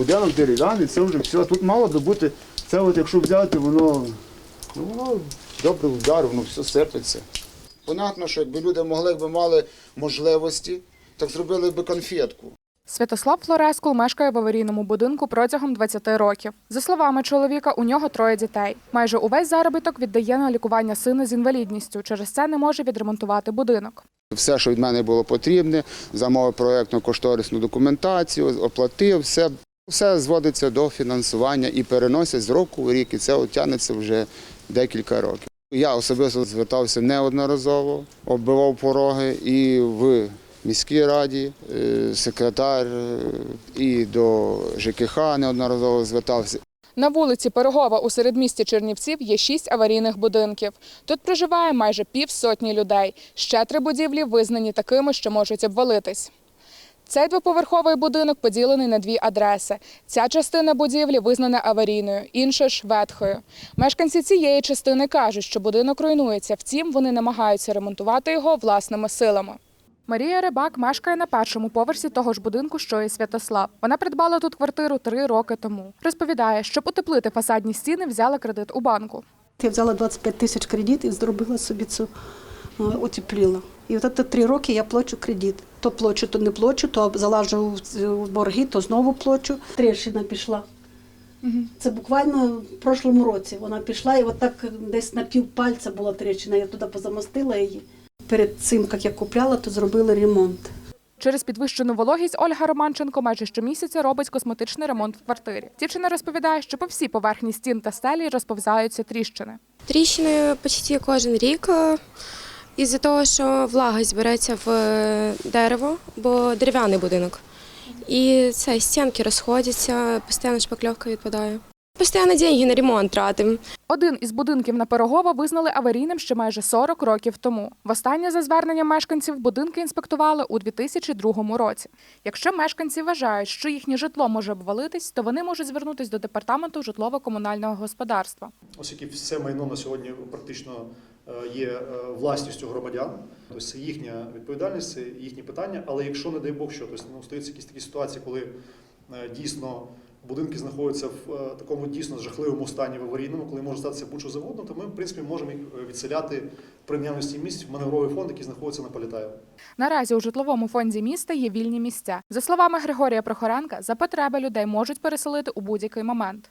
Будинок дерев'яний, це вже все. Тут мало би бути. Це от якщо взяти, воно, ну, воно добре удар, воно все сипеться. Понятно, що якби люди могли, якби мали можливості, так зробили б конфетку. Святослав Флорескул мешкає в аварійному будинку протягом 20 років. За словами чоловіка, у нього троє дітей. Майже увесь заробіток віддає на лікування сина з інвалідністю. Через це не може відремонтувати будинок. Все, що від мене було потрібне, замовив проєктну кошторисну документацію, оплатив, все, все зводиться до фінансування і переносять з року в рік, і це тягнеться вже декілька років. Я особисто звертався неодноразово, оббивав пороги і в міській раді, е, секретар, е, і до ЖКХ неодноразово звертався. На вулиці Пирогова у середмісті Чернівців є шість аварійних будинків. Тут проживає майже півсотні людей. Ще три будівлі визнані такими, що можуть обвалитись. Цей двоповерховий будинок поділений на дві адреси. Ця частина будівлі визнана аварійною, інша ж ветхою. Мешканці цієї частини кажуть, що будинок руйнується, втім вони намагаються ремонтувати його власними силами. Марія Рибак мешкає на першому поверсі того ж будинку, що і Святослав. Вона придбала тут квартиру три роки тому. Розповідає, щоб утеплити фасадні стіни, взяла кредит у банку. Я взяла 25 тисяч кредит і зробила собі цю е, утепліла. І от це три роки я плачу кредит. То плачу, то не плачу, то залажу в борги, то знову плачу. Трещина пішла. Це буквально в прошлому році вона пішла, і отак десь на пів пальця була трещина. Я туди позамостила її. Перед цим, як я купляла, то зробили ремонт. Через підвищену вологість Ольга Романченко майже щомісяця робить косметичний ремонт в квартирі. Дівчина розповідає, що по всій поверхні стін та стелі розповзаються тріщини. Тріщини почти кожен рік е, із-за того, що влага збереться в е, дерево, бо дерев'яний будинок. І це стінки розходяться, постійно шпакльовка відпадає. Постійно деньги на ремонт тратимо. Один із будинків на Пирогова визнали аварійним ще майже 40 років тому. Востаннє за зверненням мешканців будинки інспектували у 2002 році. Якщо мешканці вважають, що їхнє житло може обвалитись, то вони можуть звернутися до департаменту житлово-комунального господарства. оскільки все майно на сьогодні практично є е, власністю громадян, тобто це їхня відповідальність, це їхні питання. Але якщо, не дай Бог, що тобто, ну, стаються якісь такі ситуації, коли е, дійсно будинки знаходяться в е, такому дійсно жахливому стані в аварійному, коли може статися будь-що завгодно, то ми, в принципі, можемо їх е, відселяти при наявності місць в маневровий фонд, який знаходиться на Політаєво. Наразі у житловому фонді міста є вільні місця. За словами Григорія Прохоренка, за потреби людей можуть переселити у будь-який момент.